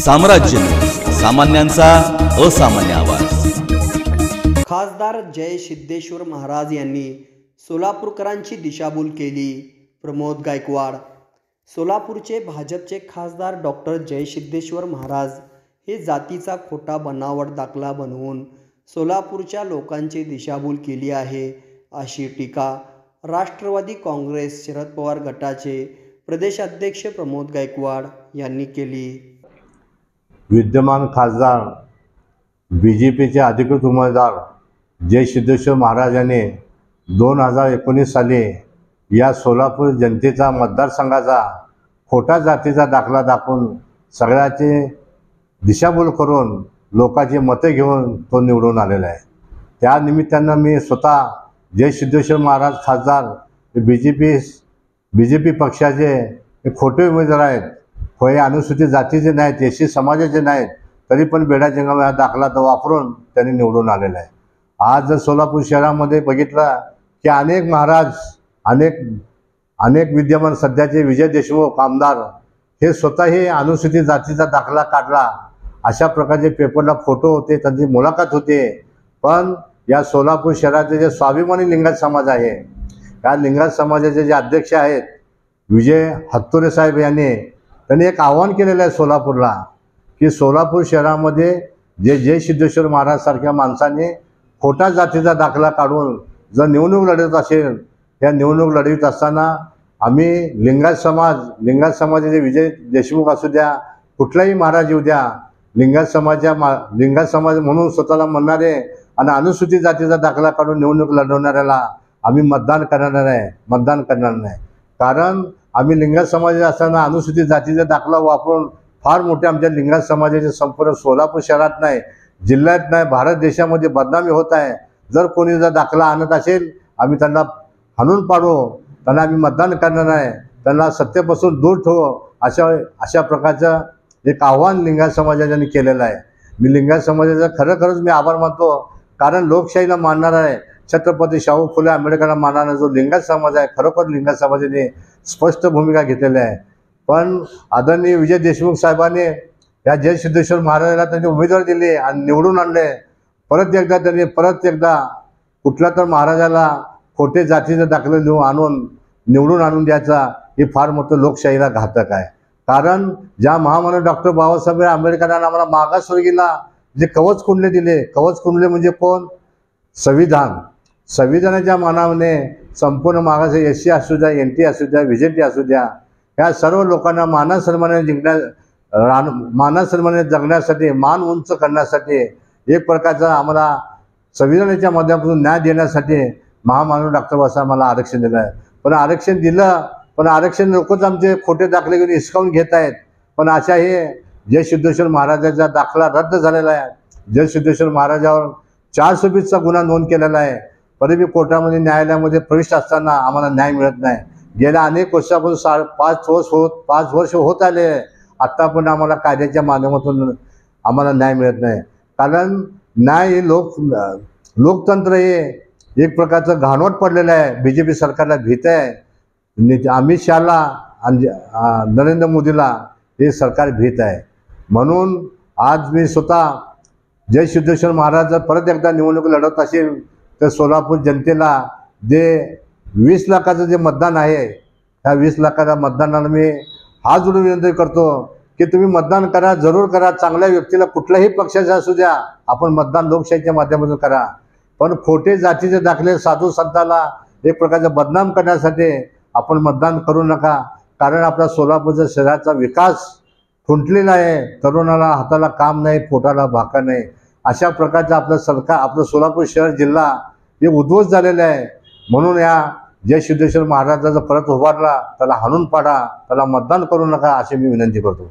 साम्राज्य. सामान्यांचा असामान्य आवाज. खासदार जय सिद्धेश्वर महाराज यांनी सोलापूरकरांची दिशाभूल केली प्रमोद गायकवाड. सोलापूरचे भाजपचे खासदार डॉक्टर जय सिद्धेश्वर महाराज हे जातीचा खोटा बनावट दाखला बनवून सोलापूरच्या लोकांची दिशाभूल केली आहे अशी टीका राष्ट्रवादी काँग्रेस शरद पवार गटाचे प्रदेशाध्यक्ष प्रमोद गायकवाड यांनी केली. विद्यमान खासदार बी जे पीचे अधिकृत उमेदवार जय सिद्धेश्वर महाराज यांनी दोन हजार एकोणीस साली या सोलापूर जनतेचा मतदारसंघाचा खोटा जातीचा दाखला दाखवून सगळ्याचे दिशाभूल करून लोकांची मते घेऊन तो निवडून आलेला आहे. त्या निमित्तानं मी स्वतः जय सिद्धेश्वर महाराज खासदार B J P B J P पक्षाचे खोटे उमेदवार आहेत. होय अनुसूचित जातीचे नाहीत एस सी समाजाचे नाहीत तरी पण बेडा जंगम हा दाखला तर वापरून त्यांनी निवडून आलेला आहे. आज जर सोलापूर शहरामध्ये बघितलं की अनेक महाराज अनेक अनेक विद्यमान सध्याचे विजय देशमुख आमदार हे स्वतःही अनुसूचित जातीचा दाखला काढला. अशा प्रकारचे पेपरला फोटो होते त्यांची मुलाखत होते. पण या सोलापूर शहराचे जे स्वाभिमानी लिंगायत समाज आहे या लिंगायत समाजाचे जे अध्यक्ष आहेत विजय हत्तुरे साहेब यांनी त्यांनी एक आव्हान केलेलं आहे सोलापूरला की सोलापूर शहरामध्ये जे जय सिद्धेश्वर महाराजसारख्या माणसाने खोटा जातीचा दाखला काढून जर निवडणूक लढत असेल या निवडणूक लढवित असताना आम्ही लिंगायत समाज लिंगायत समाजाचे विजय देशमुख असू द्या कुठलाही महाराज येऊ द्या लिंगायत समाजा मा लिंगायत समाज म्हणून स्वतःला म्हणणारे आणि अनुसूचित जातीचा दाखला काढून निवडणूक लढवणाऱ्याला आम्ही मतदान करणार नाही मतदान करणार नाही. कारण आम्ही लिंगायत समाजात असताना अनुसूचित जातीचा दाखला वापरून फार मोठे आमच्या लिंगायत समाजाचे संपूर्ण सोलापूर शहरात नाही जिल्ह्यात नाही भारत देशामध्ये बदनामी होत आहे. जर कोणी जर दाखला आणत असेल आम्ही त्यांना हाणून पाडू. त्यांना आम्ही मतदान करणार नाही. त्यांना सत्तेपासून दूर ठेवू. अशा अशा प्रकारचं एक आव्हान लिंगायत समाजाने केलेलं आहे. मी लिंगायत समाजाचा खरं खरंच मी आभार मानतो. कारण लोकशाहीला मानणार आहे. छत्रपती शाहू फुले आंबेडकरला मानानं जो लिंगायत समाज आहे खरोखर लिंगायत समाजाने स्पष्ट भूमिका घेतलेली आहे. पण आदरणीय विजय देशमुख साहेबांनी या जय सिद्धेश्वर महाराजाला त्यांनी उमेदवार दिले आणि निवडून आणले. परत एकदा त्यांनी परत एकदा कुठल्या तर महाराजाला खोटे जातीचे दाखले देऊन आणून निवडून आणून द्यायचा हे फार मोठं लोकशाहीला घातक आहे. कारण ज्या महामानव डॉक्टर बाबासाहेब आंबेडकरांना आम्हाला मागासवर्गीला जे कवच कुंडले दिले कवच कुंडले म्हणजे कोण? संविधान. संविधानाच्या मानाने संपूर्ण मागास एस सी असू द्या एन टी असू द्या व्ही जे टी असू द्या या सर्व लोकांना माना सन्मानाने जिंकण्या रान माना सन्मानाने जगण्यासाठी मान उंच करण्यासाठी एक प्रकारचा आम्हाला संविधानाच्या माध्यमातून न्याय देण्यासाठी महामानव डॉक्टर बाबासाहेब मला आरक्षण दिलं आहे. पण आरक्षण दिलं पण आरक्षण लोकच आमचे खोटे दाखले घेऊन हिसकावून घेत आहेत. पण अशा हे जय सिद्धेश्वर महाराजाचा दाखला रद्द झालेला आहे. जय सिद्धेश्वर महाराजावर चार सव्वीसचा गुन्हा नोंद केलेला आहे. तरी कोर्टामध्ये न्यायालयामध्ये प्रविष्ट असताना आम्हाला न्याय मिळत नाही. गेल्या अनेक वर्षापासून सा पाच वर्ष होत पाच वर्ष होत आले. आत्ता पण आम्हाला कायद्याच्या माध्यमातून आम्हाला न्याय मिळत नाही. कारण न्याय हे लोक लोकतंत्र हे एक प्रकारचं घाणवट पडलेलं आहे. बी जे पी सरकारला भीत आहे. अमित शहाला आणि नरेंद्र मोदीला हे सरकार भीत आहे. म्हणून आज मी स्वतः जय सिद्धेश्वर महाराज परत एकदा निवडणूक लढत असेल तर सोलापूर जनतेला जे वीस लाखाचं जे मतदान आहे त्या वीस लाखाच्या मतदानाला मी हा जोडून विनंती करतो की तुम्ही मतदान करा जरूर करा. चांगल्या व्यक्तीला कुठल्याही पक्षाचा असू द्या आपण मतदान लोकशाहीच्या माध्यमातून करा. पण खोटे जातीचे दाखले साधू संताला एक प्रकारचा बदनाम करण्यासाठी आपण मतदान करू नका. कारण आपला सोलापूरच्या शहराचा विकास खुंटलेला आहे. तरुणाला हाताला काम नाही पोटाला भाका नाही. अशा प्रकारचं आपलं सरकार आपलं सोलापूर शहर जिल्हा हे उद्ध्वस्त झालेलं आहे. म्हणून या जय सिद्धेश्वर महाराजाचा परत उभारला त्याला हाणून पाडा त्याला मतदान करू नका अशी मी विनंती करतो.